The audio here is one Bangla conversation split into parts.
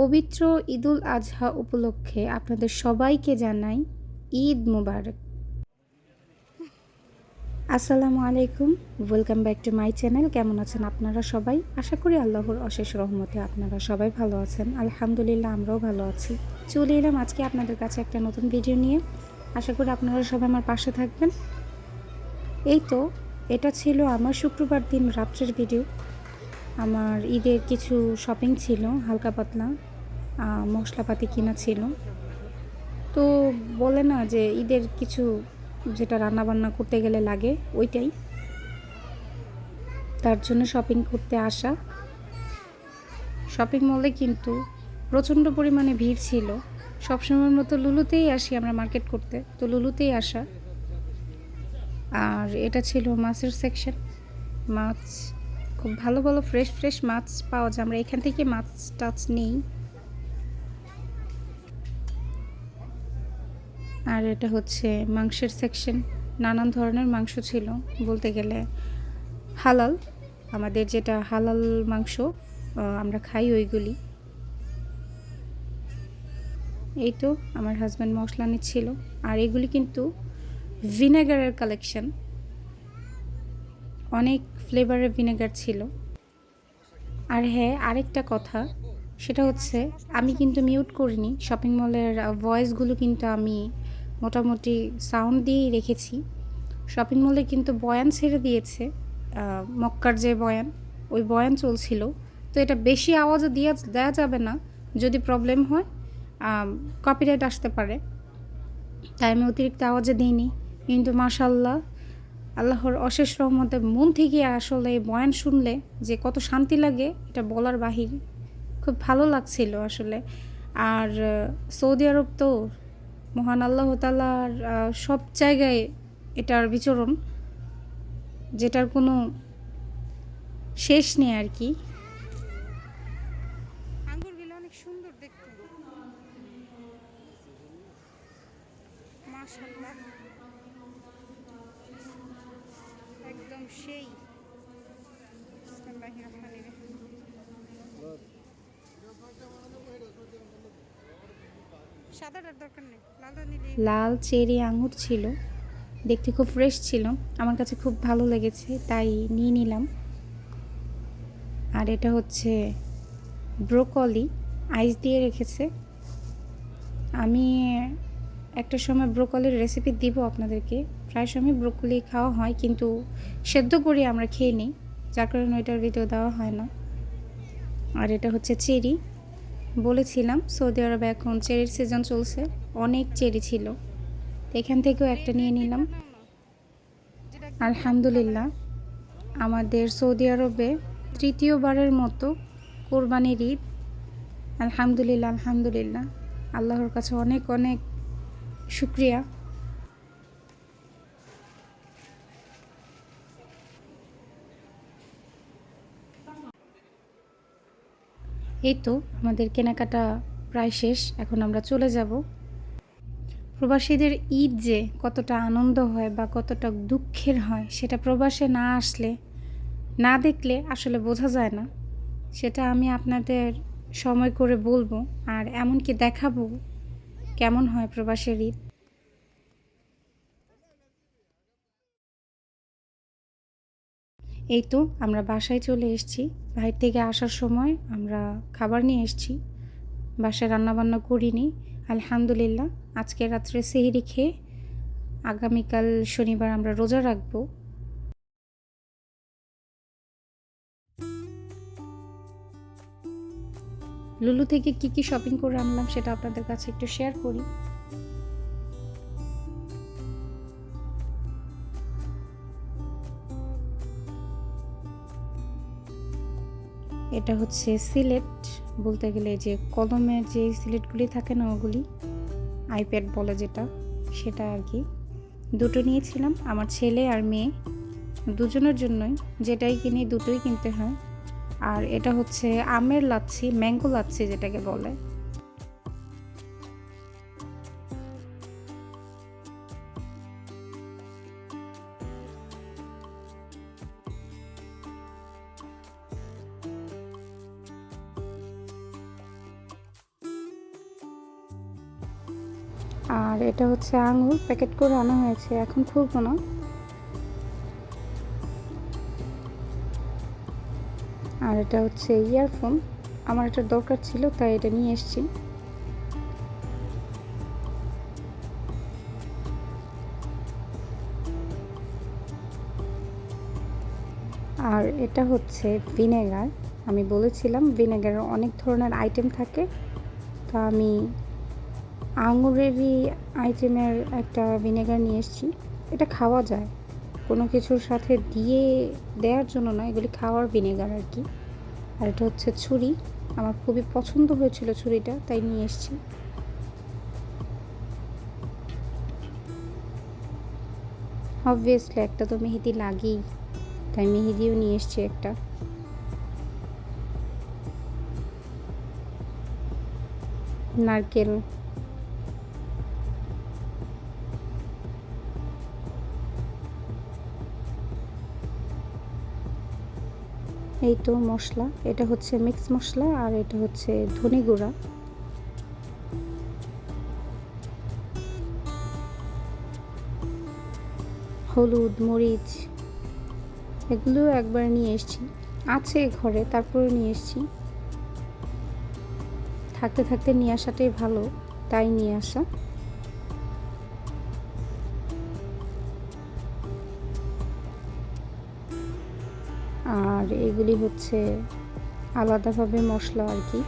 পবিত্র ঈদুল আজহা উপলক্ষে আপনাদের সবাইকে জানাই ঈদ মুবারক। আসসালামু আলাইকুম welcome back to my channel কেমন আছেন আপনারা সবাই? আশা করি আল্লাহর অশেষ রহমতে আপনারা সবাই ভালো আছেন। আলহামদুলিল্লাহ, আমরাও ভালো আছি। চলে এলাম আজকে আপনাদের কাছে একটা নতুন ভিডিও নিয়ে। আশা করি আপনারা সবাই আমার পাশে থাকবেন। এই তো, এটা ছিল আমার শুক্রবার দিন রাত্রের ভিডিও আমার ঈদের কিছু শপিং ছিল, হালকা পাতলা মশলাপাতি কিনা ছিল। তো বলে না যে ঈদের কিছু যেটা রান্না বান্না করতে গেলে লাগে, ওইটাই। তার জন্য শপিং করতে আসা। শপিং মলে কিন্তু প্রচণ্ড পরিমাণে ভিড় ছিল। সবসময়ের মতো লুলুতেই আসি আমরা মার্কেট করতে, তো লুলুতেই আসা। আর এটা ছিল মাছের সেকশন মাছ খুব ভালো ভালো ফ্রেশ ফ্রেশ মাছ পাওয়া যায়। আমরা এখান থেকে মাছ টাছ নেই। আর এটা হচ্ছে মাংসের সেকশন নানান ধরনের মাংস ছিল। বলতে গেলে হালাল। আমাদের যেটা হালাল মাংস আমরা খাই ওইগুলি। এই তো আমার হাজব্যান্ড মশলা নিচ্ছিল আর এগুলি কিন্তু ভিনেগারের কালেকশন অনেক ফ্লেভারের ভিনেগার ছিল। আর হ্যাঁ আরেকটা কথা, সেটা হচ্ছে আমি কিন্তু মিউট করিনি। শপিং মলের ভয়েসগুলো কিন্তু আমি মোটামুটি সাউন্ড দিয়েই রেখেছি। শপিং মলে কিন্তু বয়ান ছেড়ে দিয়েছে মক্কার যে বয়ান, ওই বয়ান চলছিল। তো এটা বেশি আওয়াজও দেওয়া দেওয়া যাবে না। যদি প্রবলেম হয় কপিরাইট আসতে পারে। তাই আমি অতিরিক্ত আওয়াজে দিইনি। কিন্তু মাশাল্লাহ আল্লাহর অশেষ রহমতে মন থেকে আসলে বয়ান শুনলে যে কত শান্তি লাগে, এটা বলার বাহির। খুব ভালো লাগছিল আসলে। আর সৌদি আরব তো মহান আল্লাহ তালার সব জায়গায় এটার বিচরণ, যেটার কোনো শেষ নেই আর কি আঙ্গুরগুলো অনেক সুন্দর দেখতে মাশাআল্লাহ একদম সেই বিসমিল্লাহির রহমানির রহিম। সাদাটার দরকার নেই লালটা নিলেই লাল চেরি আঙুর ছিল, দেখতে খুব ফ্রেশ ছিল, আমার কাছে খুব ভালো লেগেছে, তাই নিয়ে নিলাম। আর এটা হচ্ছে ব্রোকলি, আইস দিয়ে রেখেছে। আমি একটা সময় ব্রোকলির রেসিপি দিব আপনাদেরকে, প্রায় সময় ব্রোকলি খাওয়া হয়, কিন্তু সেদ্ধ করে আমরা খেয়ে নিই, যার কারণে ওইটার ভিডিও দেওয়া হয় না। আর এটা হচ্ছে চেরি। বলেছিলাম, সৌদি আরবে এখন চেরির সিজন চলছে। অনেক চেরি ছিল। এখান থেকেও একটা নিয়ে নিলাম। আলহামদুলিল্লাহ, আমাদের সৌদি আরবে তৃতীয়বারের মতো কোরবানির ঈদ। আলহামদুলিল্লাহ আলহামদুলিল্লাহ। আল্লাহর কাছে অনেক অনেক শুক্রিয়া। এই তো, আমাদের কেনাকাটা প্রায় শেষ, এখন আমরা চলে যাব। প্রবাসীদের ঈদ যে কতটা আনন্দ হয় বা কতটা দুঃখের হয়, সেটা প্রবাসে না আসলে, না দেখলে আসলে বোঝা যায় না। সেটা আমি আপনাদের সময় করে বলব, আর এমনকি দেখাবো কেমন হয় প্রবাসের ঈদ। এই তো, আমরা বাসায় চলে এসেছি। বাইরে থেকে আসার সময় আমরা খাবার নিয়ে এসেছি। বাসায় রান্নাবান্না করিনি। আলহামদুলিল্লাহ, আজকে রাত্রে সেহেরি খেয়ে আগামীকাল শনিবার আমরা রোজা রাখব। লুলু থেকে কি কি শপিং করে আনলাম সেটা আপনাদের কাছে একটু শেয়ার করি। এটা হচ্ছে সিলেট। বলতে গেলে যে কলমের যে সিলেটগুলি থাকে না, ওগুলি আইপ্যাড বলে যেটা, সেটা আর কি। দুটো নিয়েছিলাম, আমার ছেলে আর মেয়ে। দুজনের জন্যই, যেটাই কিনি দুটোই কিনতে হয়। আর এটা হচ্ছে আমের লাচ্ছি, ম্যাঙ্গো লাচ্ছি যেটাকে বলে। আর এটা হচ্ছে আঙুর প্যাকেট করে আনা হয়েছে, এখন খুলবো না। আর এটা হচ্ছে ইয়ারফোন আমার এটা দরকার ছিল, তাই এটা নিয়ে এসেছি। আর এটা হচ্ছে ভিনেগার আমি বলেছিলাম ভিনেগারের অনেক ধরনের আইটেম থাকে, তা আমি আঙুরেরই আইটেমের একটা ভিনেগার নিয়ে এসেছি। এটা খাওয়া যায়। কোনো কিছুর সাথে দিয়ে দেওয়ার জন্য না এগুলি খাওয়ার ভিনেগার আর কি। আর এটা হচ্ছে ছুরি। আমার খুবই পছন্দ হয়েছিল ছুরিটা, তাই নিয়ে এসেছি। অবভিয়াসলি একটা তো মেহেদি লাগেই, তাই মেহেদিও নিয়ে এসছি একটা। নারকেল। এই তো মশলা, এটা হচ্ছে মিক্স মশলা আর এটা হচ্ছে ধনে গুঁড়া। হলুদ, মরিচ, এগুলো একবার নিয়ে এসেছি। আছে ঘরে, তারপরে নিয়ে এসেছি। থাকতে থাকতে নিয়ে আসাটাই ভালো, তাই নিয়ে আসা। আর এগুলি হচ্ছে আলাদাভাবে মশলা আর কি।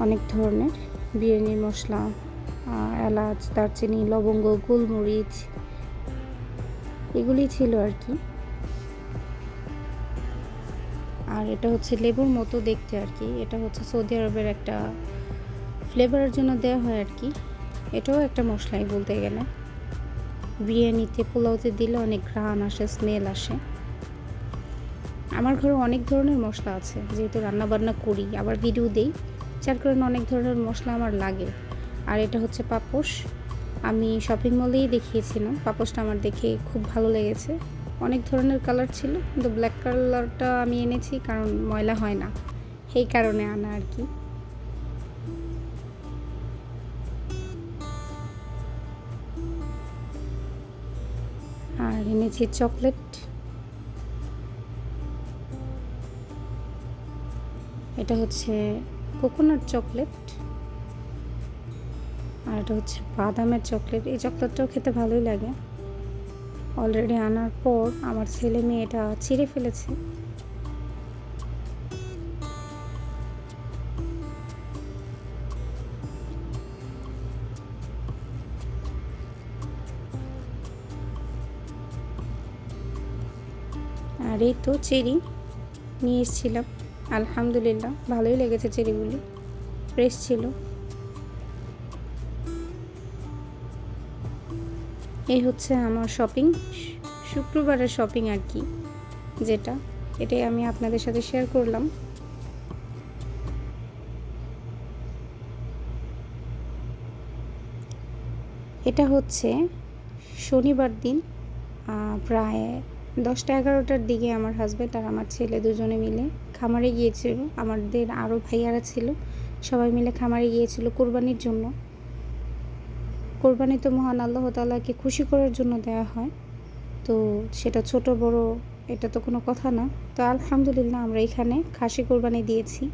অনেক ধরনের। বিরিয়ানির মশলা এলাচ, দারচিনি, লবঙ্গ, গোলমরিচ, এগুলি ছিল আর কি। আর এটা হচ্ছে লেবুর মতো দেখতে আর কি। এটা হচ্ছে সৌদি আরবের একটা ফ্লেভারের জন্য দেওয়া হয় আর কি। এটাও একটা মশলাই বলতে গেলে। বিরিয়ানিতে, পোলাওতে দিলে অনেক ঘ্রাণ আসে স্মেল আসে। আমার ঘরে অনেক ধরনের মশলা আছে, যেহেতু রান্না বান্না করি, আবার ভিডিও দেই, যার কারণে অনেক ধরনের মশলা আমার লাগে। আর এটা হচ্ছে পাপোশ। আমি শপিং মলেই দেখিয়েছিলাম, পাপোশটা আমার দেখে খুব ভালো লেগেছে। অনেক ধরনের কালার ছিল, কিন্তু ব্ল্যাক কালারটা আমি এনেছি কারণ ময়লা হয় না, সেই কারণে আনা আর কি। আর এনেছি চকলেট এটা হচ্ছে কোকোনাট চকলেট আর এটা হচ্ছে বাদামের চকলেট। এই চকলেটটাও খেতে ভালোই লাগে। অলরেডি আনার পর আমার ছেলে মেয়ে এটা ছিঁড়ে ফেলেছে। আর এই তো চেরি নিয়ে এসেছিলাম। আলহামদুলিল্লাহ, ভালোই লেগেছে চেরিগুলি। ফ্রেশ ছিল। এই হচ্ছে আমার শপিং শুক্রবারের শপিং আর কি, যেটা, এটাই আমি আপনাদের সাথে শেয়ার করলাম। এটা হচ্ছে শনিবার দিন প্রায় দশটা এগারোটার দিকে আমার হাজব্যান্ড আর আমার ছেলে দুজনে মিলে খামারে গিয়েছিল। আমাদের আরও ভাইয়ারা ছিল, সবাই মিলে খামারে গিয়েছিল কোরবানির জন্য। কোরবানি তো মহান আল্লাহ তালাকে খুশি করার জন্য দেওয়া হয়। তো সেটা ছোট, বড়, এটা তো কোনো কথা না। তো আলহামদুলিল্লাহ আমরা এখানে খাসি কোরবানি দিয়েছি।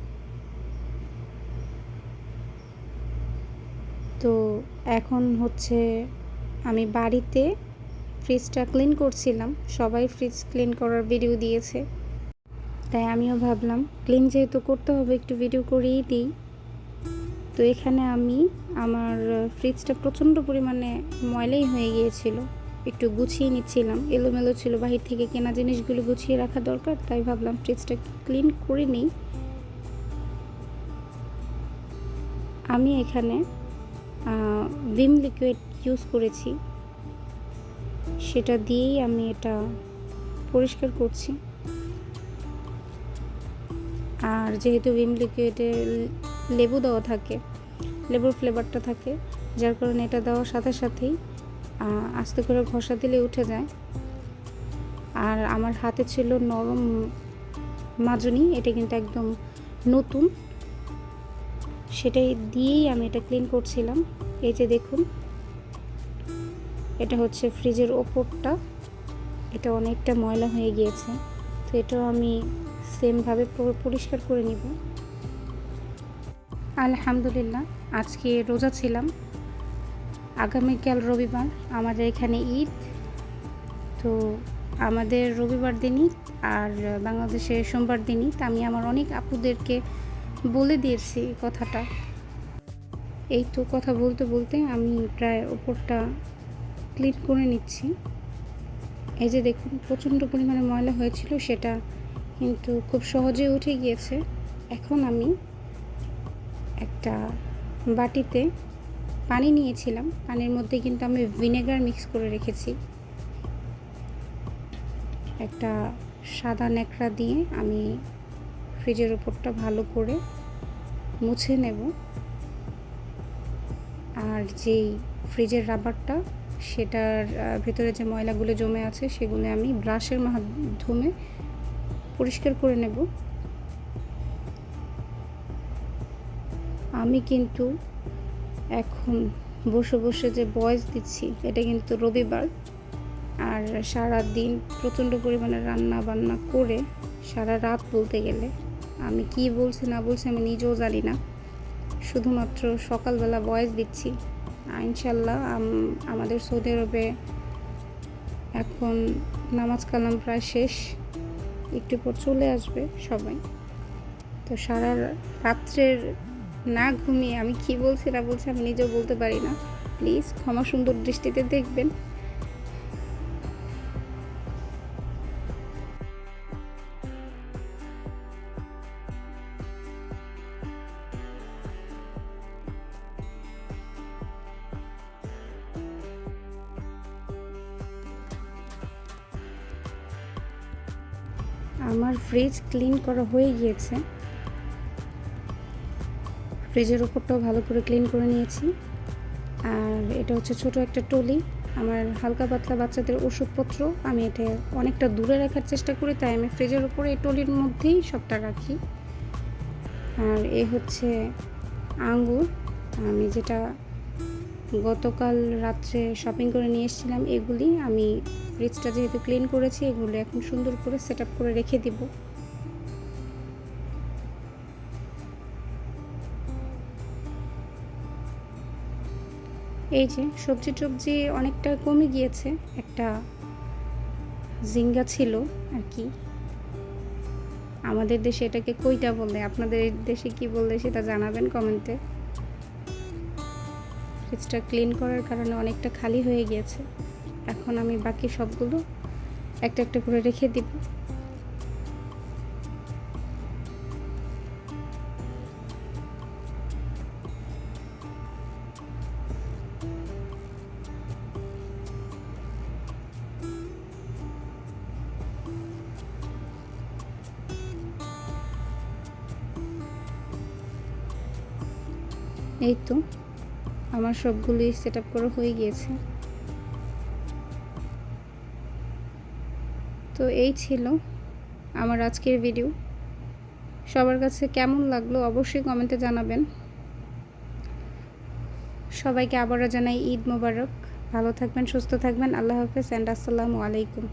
তো এখন হচ্ছে আমি বাড়িতে ফ্রিজটা ক্লিন করছিলাম। সবাই ফ্রিজ ক্লিন করার ভিডিও দিয়েছে। তাই আমিও ভাবলাম, ক্লিন যেহেতু করতে হবে, একটু ভিডিও করেই দিই। তো এখানে আমি আমার ফ্রিজটা প্রচণ্ড পরিমাণে ময়লাই হয়ে গিয়েছিল। একটু গুছিয়ে নিচ্ছিলাম। এলোমেলো ছিল, বাহির থেকে কেনা জিনিসগুলো গুছিয়ে রাখা দরকার, তাই ভাবলাম ফ্রিজটা ক্লিন করে নিই। আমি এখানে ভিম লিকুইড ইউজ করেছি। সেটা দিয়েই আমি এটা পরিষ্কার করছি। আর যেহেতু ভিম লিকুইডে লেবু দেওয়া থাকে, লেবুর ফ্লেভারটা থাকে, যার কারণে এটা দেওয়ার সাথে সাথেই আস্তে করে ঘষা দিলে উঠে যায়। আর আমার হাতে ছিল নরম মাজনি, এটা কিন্তু একদম নতুন। সেটাই দিয়েই আমি এটা ক্লিন করছিলাম। এই যে দেখুন এটা হচ্ছে ফ্রিজের ওপরটা। এটা অনেকটা ময়লা হয়ে গিয়েছে। তো এটাও আমি সেমভাবে পরিষ্কার করে নিব। আলহামদুলিল্লাহ, আজকে রোজা ছিলাম। আগামীকাল রবিবার, আমাদের এখানে ঈদ। তো আমাদের রবিবার দিন ঈদ আর বাংলাদেশে সোমবার দিন ঈদ আমি আমার অনেক আপুদেরকে বলে দিয়েছি কথাটা। এই তো কথা বলতে বলতে আমি প্রায় ওপরটা ক্লিন করে নিচ্ছি। এই যে দেখুন, প্রচণ্ড পরিমাণে ময়লা হয়েছিল, সেটা কিন্তু খুব সহজে উঠে গিয়েছে। এখন আমি একটা বাটিতে পানি নিয়েছিলাম। পানির মধ্যে কিন্তু আমি ভিনেগার মিক্স করে রেখেছি। একটা সাদা ন্যাকড়া দিয়ে আমি ফ্রিজের ওপরটা ভালো করে মুছে নেব। আর যেই ফ্রিজের রাবারটা সেটার ভেতরে যে ময়লাগুলো জমে আছে সেগুলো আমি ব্রাশের মাধ্যমে পরিষ্কার করে নেব। আমি কিন্তু এখন বসে বসে যে বয়স দিচ্ছি, এটা কিন্তু রবিবার। আর সারা দিন প্রচণ্ড পরিমাণে রান্না বান্না করে সারা রাত বলতে গেলে আমি কি বলছি না বলছি আমি নিজেও জানি না। শুধুমাত্র সকালবেলা ভয়েস দিচ্ছি। ইনশাল্লাহ আমাদের সৌদি আরবে এখন নামাজ কালাম প্রায় শেষ। একটু পর চলে আসবে সবাই। তো সারা রাত্রের না ঘুমিয়ে আমি কি বলছি না বলছি আমি নিজেও বলতে পারি না। প্লিজ ক্ষমা সুন্দর দৃষ্টিতে দেখবেন। আমার ফ্রিজ ক্লিন করা হয়ে গিয়েছে। ফ্রিজের উপরটাও ভালো করে ক্লিন করে নিয়েছি। আর এটা হচ্ছে ছোট একটা টলি। আমার হালকা পাতলা বাচ্চাদের ওষুধপত্র আমি এটা অনেকটা দূরে রাখার চেষ্টা করি, তাই আমি ফ্রিজের উপরে এই টলির মধ্যেই সবটা রাখি। আর এ হচ্ছে আঙ্গুর। আমি যেটা গতকাল রাত্রে শপিং করে নিয়ে এসেছিলাম এগুলি। আমি ফ্রিজটা যেহেতু ক্লিন করেছি, এগুলো এখন সুন্দর করে সেট করে রেখে দিব। এই যে সবজি টবজি অনেকটা কমে গিয়েছে। একটা জিঙ্গা ছিল আর কি। আমাদের দেশে এটাকে কইটা বলে, আপনাদের দেশে কি বললে সেটা জানাবেন কমেন্টে। ফ্রিজটা ক্লিন করার কারণে অনেকটা খালি হয়ে গিয়েছে। এখন আমি বাকি সবগুলো একটা একটা করে রেখে দিব। এই তো। আমার সবগুলি সেট আপ করা হয়ে গিয়েছে। তো এই ছিল আমার আজকের ভিডিও সবার কাছে কেমন লাগল অবশ্যই কমেন্টে জানাবেন। সবাইকে আবারও জানাই ঈদ মোবারক। ভালো থাকবেন, সুস্থ থাকবেন। আল্লাহ হাফেজ অ্যান্ড আসসালামু আলাইকুম।